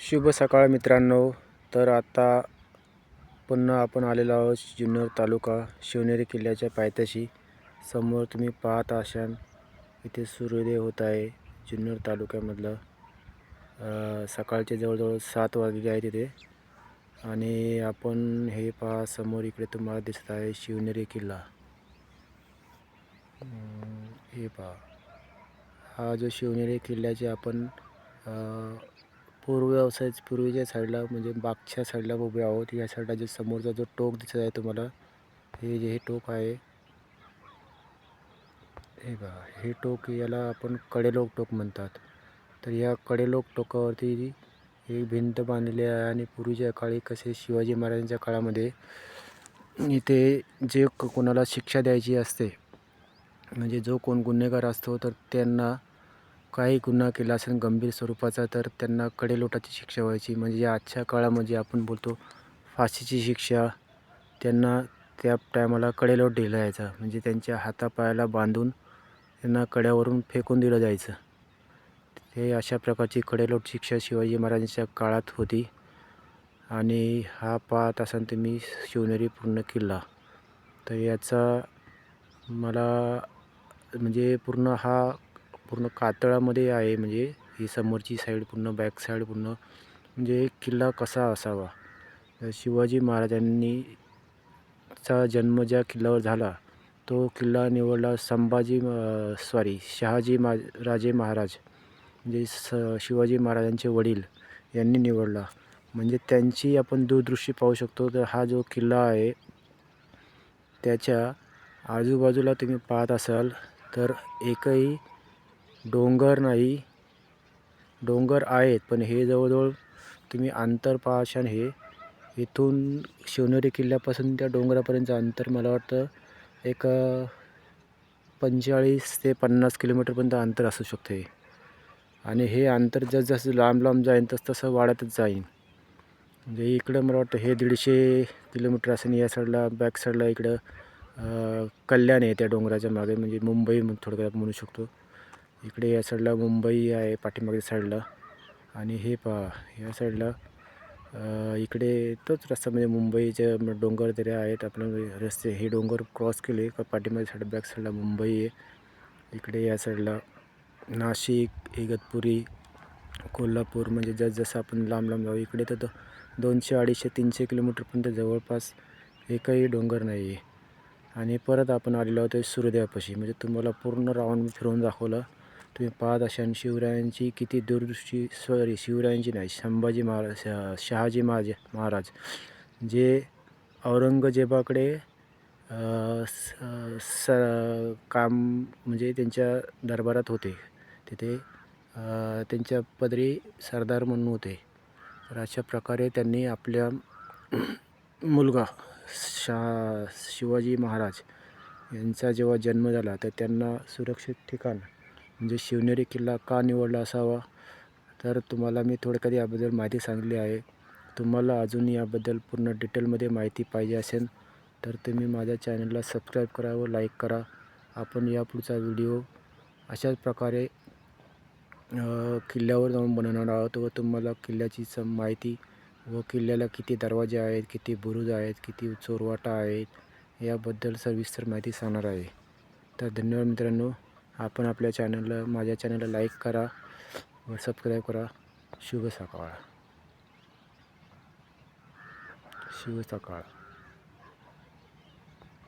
शुभ सकाळ मित्रांनो. तर आता पुन्हा आपण आलेलो आहोत जुन्नर तालुका शिवनेरी किल्ल्याच्या पायथ्याशी. समोर तुम्ही पाहत असाल इथे सूर्योदय होत आहे जुन्नर तालुक्यामधलं. सकाळचे जवळजवळ सात वाजले आहे तिथे आणि आपण हे पहा समोर इकडे तुम्हाला दिसत आहे शिवनेरी किल्ला. हे पहा. हा जो शिवनेरी किल्ल्याचे आपण पूर्व व्यवसाय पूर्वीच्या साईडला म्हणजे मागच्या साईडला उभे आहोत या साईडला जे समोरचा जो टोक दिसत आहे तुम्हाला हे जे हे टोक आहे हे बघा हे टोक याला आपण कडेलोक टोक म्हणतात. तर या कडेलोक टोकावरती एक भिंत बांधलेली आहे आणि पूर्वीच्या काळी कसे शिवाजी महाराजांच्या काळामध्ये इथे जे क- कोणाला शिक्षा द्यायची असते म्हणजे जो कोण गुन्हेगार असतो तर त्यांना काही गुन्हा केला असेल गंभीर स्वरूपाचा तर त्यांना कडेलोटाची शिक्षा व्हायची. म्हणजे या आजच्या काळामध्ये आपण बोलतो फाशीची शिक्षा त्यांना त्या टायमाला कडेलोट दिला जायचा म्हणजे त्यांच्या हातापायाला बांधून त्यांना कड्यावरून फेकून दिलं जायचं. हे अशा प्रकारची कडेलोट शिक्षा शिवाजी महाराजांच्या काळात होती. आणि हा पाहत असाल तुम्ही शिवनेरी पूर्ण किल्ला तर याचा मला म्हणजे पूर्ण हा पूर्ण कातळामध्ये आहे म्हणजे ही समोरची साईड पूर्ण बॅक साईड पूर्ण. म्हणजे किल्ला कसा असावा? शिवाजी महाराजांनी चा जन्म ज्या किल्ल्यावर झाला तो किल्ला निवडला संभाजी सॉरी शहाजी मा राजे महाराज. म्हणजे स शिवाजी महाराजांचे वडील यांनी निवडला. म्हणजे त्यांची आपण दूरदृष्टी पाहू शकतो तर हा जो किल्ला आहे त्याच्या आजूबाजूला तुम्ही पाहत असाल तर एकही डोंगर नाही. डोंगर आहेत पण हे जवळजवळ तुम्ही अंतर पाहशान हे. इथून शिवनेरी किल्ल्यापासून त्या डोंगरापर्यंतचं अंतर मला वाटतं एक पंचेचाळीस ते पन्नास किलोमीटरपर्यंत अंतर असू शकतं आणि हे अंतर जसजसं लांब लांब जाईन तसं तसं वाढतच जाईन. म्हणजे इकडं मला वाटतं हे दीडशे किलोमीटर असेल या साईडला बॅक साईडला इकडं कल्याण आहे त्या डोंगराच्या मागे म्हणजे मुंबई थोडक्यात म्हणू शकतो. इकडे या साईडला मुंबई आहे पाठीमागे साईडला. आणि हे पहा या साईडला इकडे तोच रस्ता म्हणजे मुंबईचे डोंगर तरी आहेत. आपलं रस्ते हे डोंगर क्रॉस केले. का पाठीमागे साईड बॅक साईडला मुंबई आहे. इकडे या साईडला नाशिक इगतपुरी कोल्हापूर म्हणजे जस जसं आपण लांब लांब जाऊ इकडे तर दोनशे अडीचशे तीनशे किलोमीटरपर्यंत जवळपास एकही डोंगर नाही आहे आणि परत आपण आलेलो आहोत सूर्योदयापाशी म्हणजे तुम्हाला पूर्ण राऊंड फिरवून दाखवलं. तुम्ही पाहत असाल शिवरायांची किती दूरदृष्टी सॉरी शिवरायांची नाही संभाजी महाराज श- शहाजी महाराज महाराज जे औरंगजेबाकडे स स काम म्हणजे त्यांच्या दरबारात होते. तिथे त्यांच्या पदरी सरदार म्हणून होते. तर अशा प्रकारे त्यांनी आपल्या मुलगा शा शिवाजी महाराज यांचा जेव्हा जन्म झाला तर त्यांना सुरक्षित ठिकाण म्हणजे शिवनेरी किल्ला का निवडला असावा? तर तुम्हाला मी थोडक्यात याबद्दल माहिती सांगली आहे. तुम्हाला अजून याबद्दल पूर्ण डिटेलमध्ये माहिती पाहिजे असेल तर तुम्ही माझ्या चॅनलला सबस्क्राईब करा व लाईक करा. आपण यापुढचा व्हिडिओ अशाच प्रकारे किल्ल्यावर जाऊन बनवणार आहोत व तुम्हाला किल्ल्याची सम माहिती व किल्ल्याला किती दरवाजे आहेत किती बुरुज आहेत किती चोरवाटा आहेत याबद्दल सविस्तर माहिती सांगणार आहे. तर धन्यवाद मित्रांनो. आपण आपल्या चॅनलला माझ्या चॅनलला लाईक करा व सबस्क्राईब करा. शुभ सकाळ. शुभ सकाळ.